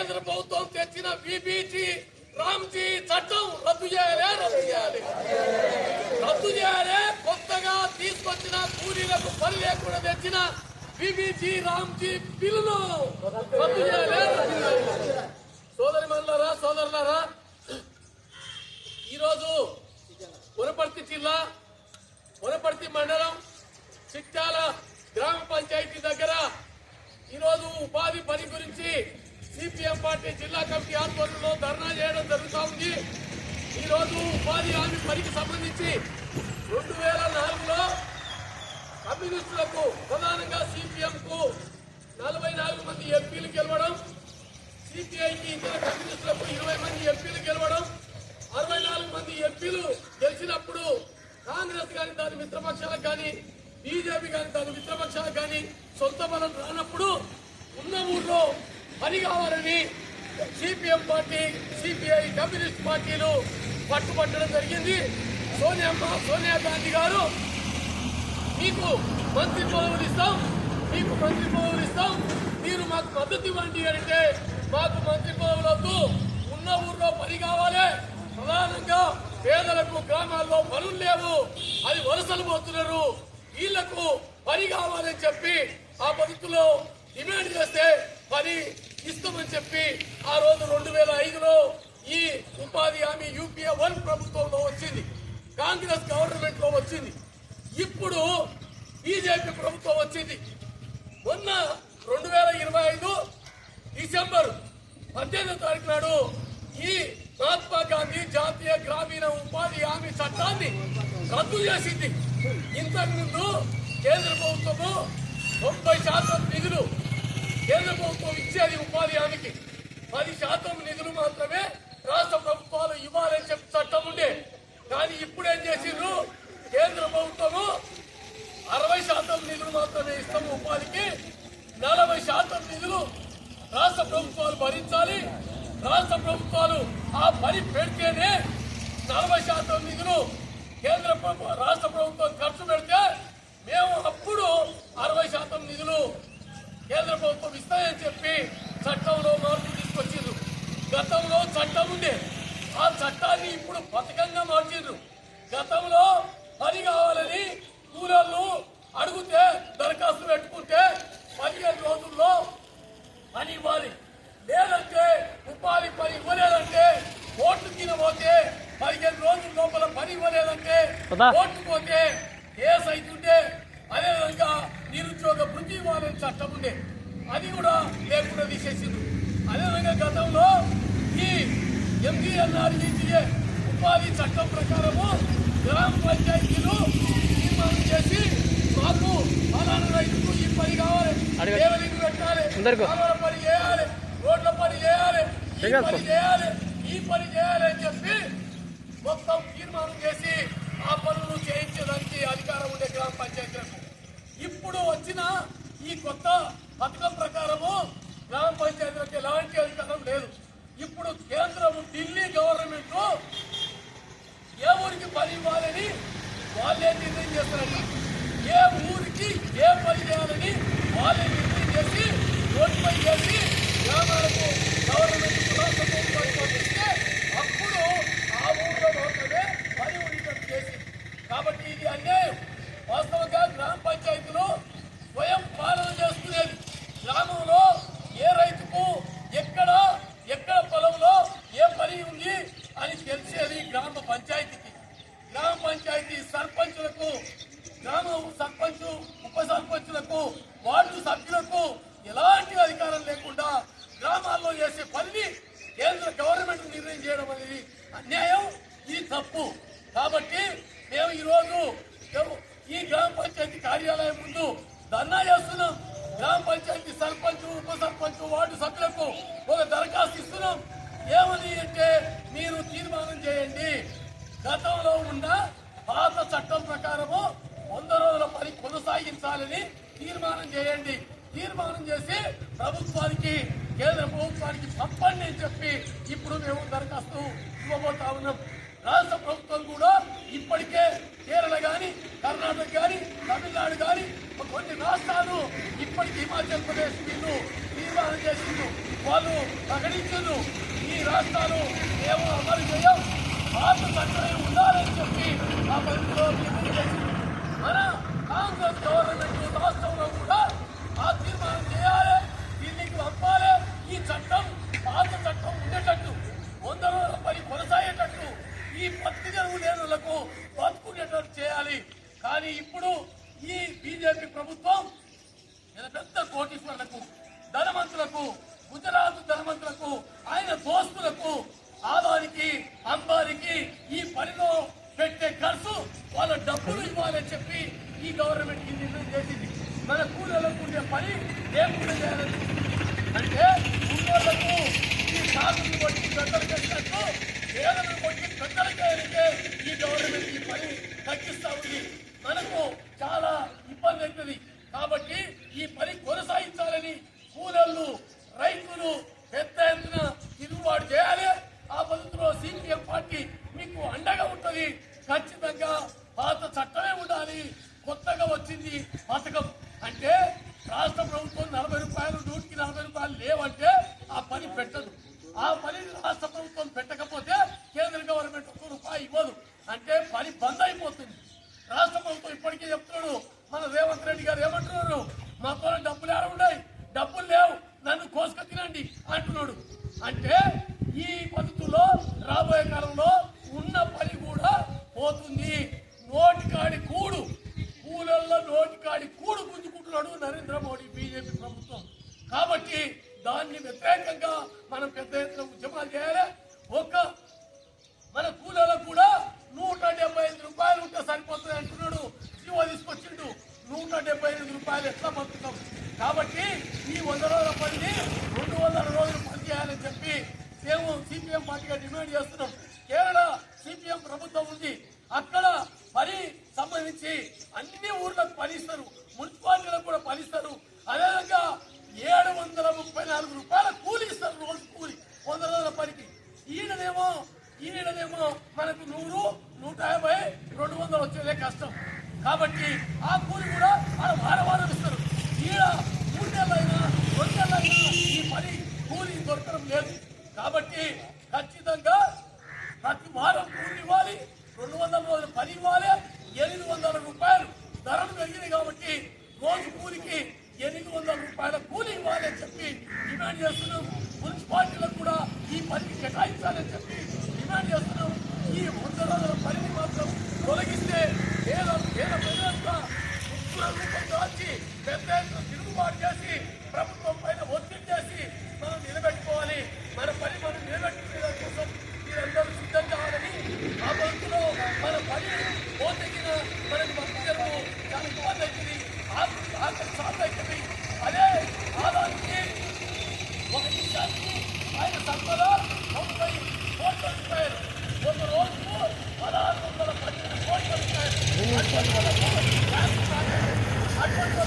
కేంద్ర ప్రభుత్వం తెచ్చిన బీబీటీ రామ్జీ చట్టం రద్దు చేయాలే రద్దు చేయాలి. రద్దు చేయాలి కొత్తగా తీసుకొచ్చిన కూలీలకు పని లేకుండా తెచ్చిన బీబీజీ రామ్జీ బిల్లును రద్దు చేయాలే రద్దు చేయాలి. సోదరి మండలారా సోదరులారా ఈరోజు వనపర్తి జిల్లా వనపర్తి మండలం చిత్తాల గ్రామ పంచాయతీ దగ్గర ఈరోజు ఉపాధి పని గురించి సిపిఎం పార్టీ జిల్లా కమిటీ ఆధ్వర్యంలో ధర్నా చేయడం జరుగుతూ ఉంది. ఈరోజు ఉపాధి హామీ పనికి సంబంధించి రెండు వేల నాలుగులో కమ్యూనిస్టులకు ప్రధానంగా సిపిఎం కు నలభై నాలుగు మంది ఎంపీలు గెలవడం సిపిఐకి ఇతర కమ్యూనిస్టులకు ఇరవై మంది ఎంపీలు గెలవడం అరవై నాలుగు మంది ఎంపీలు గెలిచినప్పుడు కాంగ్రెస్ కానీ దాని మిత్రపక్షాలకు కానీ బీజేపీ కానీ దాని మిత్రపక్షాలకు కానీ సొంత బలం రానప్పుడు ఉన్న ఊర్లో పని కావాలని సిపిఎం పార్టీ సిపిఐ కమ్యూనిస్ట్ పార్టీలు పట్టుబట్టడం జరిగింది. సోనియమ్మ సోనియా గాంధీ గారు మీకు మంత్రి పదవులు ఇస్తాం మీకు మంత్రి పదవులు ఇస్తాం. మీరు మాకు మద్దతు ఇవ్వండి అంటే మాకు మంత్రి పదవులు వద్దు. ఉన్న ఊర్లో పని కావాలి. ప్రధానంగా పేదలకు గ్రామాల్లో పనులు లేవు. అది వలసలు పోతున్నారు. వీళ్ళకు పని కావాలని చెప్పి ఆ పద్ధతిలో డిమాండ్ చేస్తే పని ఇస్తామని చెప్పి ఆ రోజు రెండు వేల ఐదులో ఈ ఉపాధి హామీ యూపీఏ వన్ ప్రభుత్వంలో వచ్చింది. కాంగ్రెస్ గవర్నమెంట్లో వచ్చింది. ఇప్పుడు బీజేపీ ప్రభుత్వం వచ్చింది. మొన్న రెండు వేల ఇరవై ఐదు డిసెంబర్ పద్దెనిమిదో తారీఖు నాడు ఈ మహాత్మా గాంధీ జాతీయ గ్రామీణ ఉపాధి హామీ చట్టాన్ని రద్దు చేసింది. ఇంతకుముందు కేంద్ర ప్రభుత్వము తొంభై శాతం నిధులు కేంద్ర ప్రభుత్వం ఇచ్చేది ఉపాధి హామీకి. పది శాతం నిధులు మాత్రమే రాష్ట్ర ప్రభుత్వాలు ఇవ్వాలని చెప్పి చట్టం ఉండే. కానీ ఇప్పుడు ఏం చేసిండ్రు? కేంద్ర ప్రభుత్వము అరవై శాతం నిధులు మాత్రమే ఇస్తాము ఉపాధికి. నలభై శాతం నిధులు రాష్ట్ర ప్రభుత్వాలు భరించాలి. రాష్ట్ర ప్రభుత్వాలు ఆ పని పెడితేనే నలభై శాతం నిధులు కేంద్ర ప్రభుత్వం రాష్ట్ర ప్రభుత్వం ఖర్చు పెడితే మేము అప్పుడు అరవై శాతం నిధులు కేంద్ర ప్రభుత్వం ఇస్తాయని చెప్పి చట్టంలో మార్పు తీసుకొచ్చిండ్రు. గతంలో చట్టం ఉండే. ఆ చట్టాన్ని ఇప్పుడు పథకంగా మార్చిండ్రు. గతంలో పని కావాలని కూలీలు అడిగితే దరఖాస్తు పెట్టుకుంటే పదిహేను రోజుల్లో పని ఇవ్వాలి. లేదంటే ఉపాధి పని ఇవ్వలేదంటే ఓట్లు తినబోతే పదిహేను రోజుల లోపల పని ఇవ్వలేదంటే ఓట్లు పోతే కేసు అదేవిధంగా ఇవ్వాలని చట్టం ఉండే. అది కూడా లేకుండా తీసేసింది అదేవిధంగా గతంలో ఈ ఎంజీఎన్ఆర్ఈటీఏ ఉపాధి చట్టం ప్రకారము గ్రామ పంచాయతీలు తీర్మానం చేసి మాకు ఫలానా రైతుకు ఈ పని కావాలి. పెట్టాలి. పని చేయాలి. రోడ్ల పని చేయాలి. ఈ పని చేయాలి. ఈ పని చేయాలి అని చెప్పి మొత్తం తీర్మానం చేసి ఆ పనులు చేయించడానికి అధికారం ఉండే గ్రామ పంచాయతీలకు. ఇప్పుడు వచ్చిన ఈ కొత్త పథకం ప్రకారము గ్రామ పంచాయతీలకు ఎలాంటి అధికారం లేదు. ఇప్పుడు కేంద్రం ఢిల్లీ గవర్నమెంట్ ఏ ఊరికి పని ఇవ్వాలని వాళ్ళే నిర్ణయం చేస్తారంట ఏ ఊరికి గతంలో ఉన్న భారత చట్టం ప్రకారము వంద రోజుల పని కొనసాగించాలని తీర్మానం చేయండి. తీర్మానం చేసి ప్రభుత్వానికి కేంద్ర ప్రభుత్వానికి చెప్పండి అని చెప్పి ఇప్పుడు మేము దరఖాస్తు ఇవ్వబోతా ఉన్నాం. రాష్ట్ర ప్రభుత్వం కూడా ఇప్పటికే కేరళ కానీ కర్ణాటక కానీ తమిళనాడు కానీ కొన్ని రాష్ట్రాలు ఇప్పటికీ హిమాచల్ ప్రదేశ్ వీళ్ళు తీర్మానం చేసిండ్రు. వాళ్ళు ప్రకటించు ఈ రాష్ట్రాలు మేము అమలు చేయం మాకు తక్కువ ఉండాలని చెప్పి ఆ పరిధిలో మన అంటే పని బంద్ అయిపోతుంది. రాష్ట్ర ప్రభుత్వం ఇప్పటికే చెప్తున్నాడు మన రేవంత్ రెడ్డి గారు ఏమంటున్నారు? మా పైన డబ్బులు ఏడ ఉన్నాయి? డబ్బులు లేవు. నన్ను కోసుక తినండి అంటున్నాడు. అంటే ఈ పద్ధతుల్లో రాబోయే కాలంలో ఉన్న పని కూడా పోతుంది. నోటికాడి కూడు. కూలల్లో నోటికాడి కూడు గుంజుకుంటున్నాడు నరేంద్ర మోడీ బీజేపీ ప్రభుత్వం. కాబట్టి దాన్ని వ్యతిరేకంగా మనం పెద్ద కోరుతున్నాం కాబట్టి ఈ వంద రోజుల పనిని రెండు వందల రోజులు పనిచేయాలని చెప్పి మేము సిపిఎం పార్టీగా డిమాండ్ చేస్తున్నాం. కేరళ సిపిఎం ప్రభుత్వం ఉంది. అక్కడ పని సంబంధించి అన్ని ఊర్లకు పనిస్తారు. మున్సిపాలిటీలకు కూడా పనిస్తారు. అదేవిధంగా ఏడు వందల ముప్పై నాలుగు రూపాయల కూలి ఇస్తారు రోజు కూలి. వంద రోజుల పనికి. ఈయననేమో ఈయననేమో ఖచ్చితంగా ప్రతి వారం కూలి ఇవ్వాలి. రెండు వందల రోజుల పని ఇవ్వాలి. ఎనిమిది వందల రూపాయలు ధరలు పెరిగినాయి కాబట్టి రోజు కూలికి ఎనిమిది వందల రూపాయల కూలి ఇవ్వాలి అని చెప్పి డిమాండ్ చేస్తున్నాం. మున్సిపాలిటీలకు కూడా ఈ పనికి కేటాయించాలని చెప్పి డిమాండ్ చేస్తున్నాం. ఈ